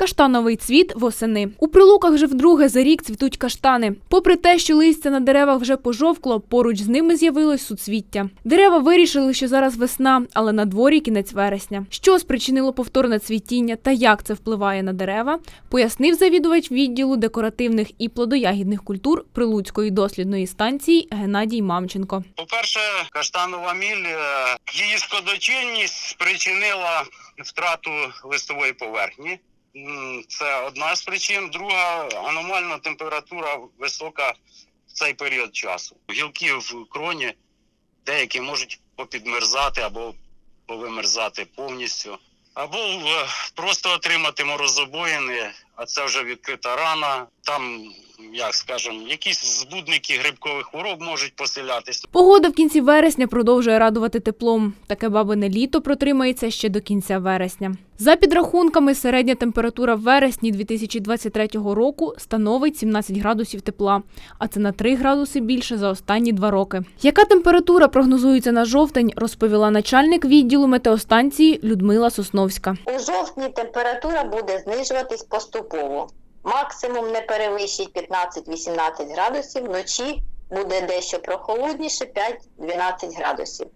Каштановий цвіт восени. У прилуках вже вдруге за рік цвітуть каштани. Попри те, що листя на деревах вже пожовкло, поруч з ними з'явилось суцвіття. Дерева вирішили, що зараз весна, але на дворі кінець вересня. Що спричинило повторне цвітіння та як це впливає на дерева, пояснив завідувач відділу декоративних і плодоягідних культур Прилуцької дослідної станції Геннадій Мамченко. По-перше, каштанова міль, е, її складочинність спричинила втрату листової поверхні. Це одна з причин. Друга аномальна температура висока в цей період часу. Гілки в кроні деякі можуть попідмерзати або повимерзати повністю, або е, просто отримати морозобоїни, а це вже відкрита рана. Там, як скажемо, якісь збудники грибкових хвороб можуть поселятись. Погода в кінці вересня продовжує радувати теплом. Таке бабине літо протримається ще до кінця вересня. За підрахунками, середня температура в вересні 2023 року становить 17 градусів тепла, а це на 3 градуси більше за останні два роки. Яка температура прогнозується на жовтень, розповіла начальник відділу метеостанції Людмила Сосновська. У жовтні температура буде знижуватись поступово. Максимум не перевищить 15-18 градусів, вночі буде дещо прохолодніше 5-12 градусів.